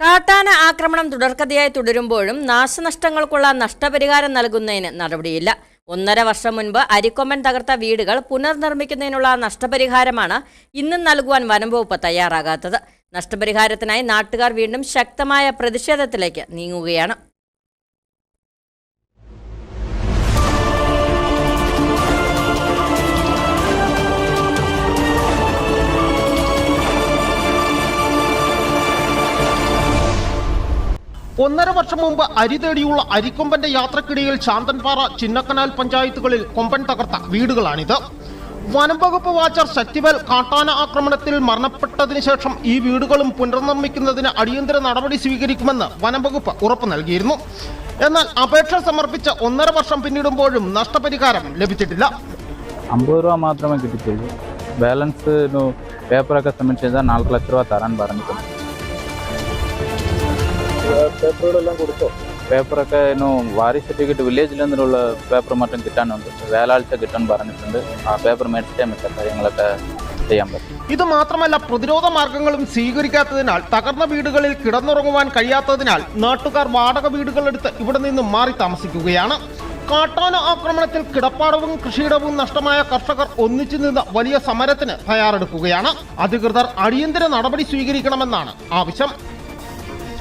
കാട്ടാന ആക്രമണം തുടർക്കഥയായി തുടരുമ്പോഴും നാശനഷ്ടങ്ങൾക്കുള്ള നഷ്ടപരിഹാരം നൽകുന്നതിന് നടപടിയില്ല. ഒന്നര വർഷം മുൻപ് അരിക്കൊമ്പൻ തകർത്ത വീടുകൾ പുനർനിർമ്മിക്കുന്നതിനുള്ള നഷ്ടപരിഹാരമാണ് ഇന്നും നൽകുവാൻ വനംവകുപ്പ് തയ്യാറാകാത്തത്. നഷ്ടപരിഹാരത്തിനായി നാട്ടുകാർ വീണ്ടും ശക്തമായ പ്രതിഷേധത്തിലേക്ക് നീങ്ങുകയാണ്. ഒന്നര വർഷം മുമ്പ് അരി തേടിയുള്ള അരിക്കൊമ്പന്റെ യാത്രക്കിടയിൽ ശാന്തൻപാറ ചിന്നക്കനാൽ പഞ്ചായത്തുകളിൽ കൊമ്പൻ തകർത്ത വീടുകളാണിത്. വനം വകുപ്പ് വാച്ചർ ശക്തിവൽ കാട്ടാന ആക്രമണത്തിൽ മരണപ്പെട്ടതിന് ശേഷം ഈ വീടുകളും പുനർനിർമ്മിക്കുന്നതിന് അടിയന്തര നടപടി സ്വീകരിക്കുമെന്ന് വനം വകുപ്പ് ഉറപ്പു നൽകിയിരുന്നു. എന്നാൽ അപേക്ഷ സമർപ്പിച്ച ഒന്നര വർഷം പിന്നിടുമ്പോഴും നഷ്ടപരിഹാരം ലഭിച്ചിട്ടില്ല. അമ്പത് രൂപ മാത്രമേ കിട്ടിയിട്ടുള്ളൂ ബാലൻസ് പേപ്പറൊക്കെ ചെയ്താൽ നാല് ലക്ഷം രൂപ തരാൻ പറഞ്ഞിട്ടുണ്ട്. പേപ്പറുകളെല്ലാം കൊടുത്തോ? പേപ്പറൊക്കെ ഇന്നു വാരി സർട്ടിഫിക്കറ്റ് വില്ലേജിൽ നിന്നുള്ള പേപ്പർ മറ്റും കിട്ടാനുണ്ട്. വേലാഴ്ച കിട്ടാൻ പറഞ്ഞിട്ടുണ്ട്. ആ പേപ്പർ മേടിച്ചേ മറ്റേ കാര്യങ്ങളൊക്കെ ചെയ്യാൻ പറ്റും. ഇത് മാത്രമല്ല പ്രതിരോധ മാർഗങ്ങളും സ്വീകരിക്കാത്തതിനാൽ തകർന്ന വീടുകളിൽ കിടന്നുറങ്ങുവാൻ കഴിയാത്തതിനാൽ നാട്ടുകാർ വാടക വീടുകളെടുത്ത് ഇവിടെ നിന്നും മാറി താമസിക്കുകയാണ്. കാട്ടാന ആക്രമണത്തിൽ കിടപ്പാടവും കൃഷിയിടവും നഷ്ടമായ കർഷകർ ഒന്നിച്ചു നിന്ന് വലിയ സമരത്തിന് തയ്യാറെടുക്കുകയാണ്. അധികൃതർ അടിയന്തര നടപടി സ്വീകരിക്കണമെന്നാണ് ആവശ്യം.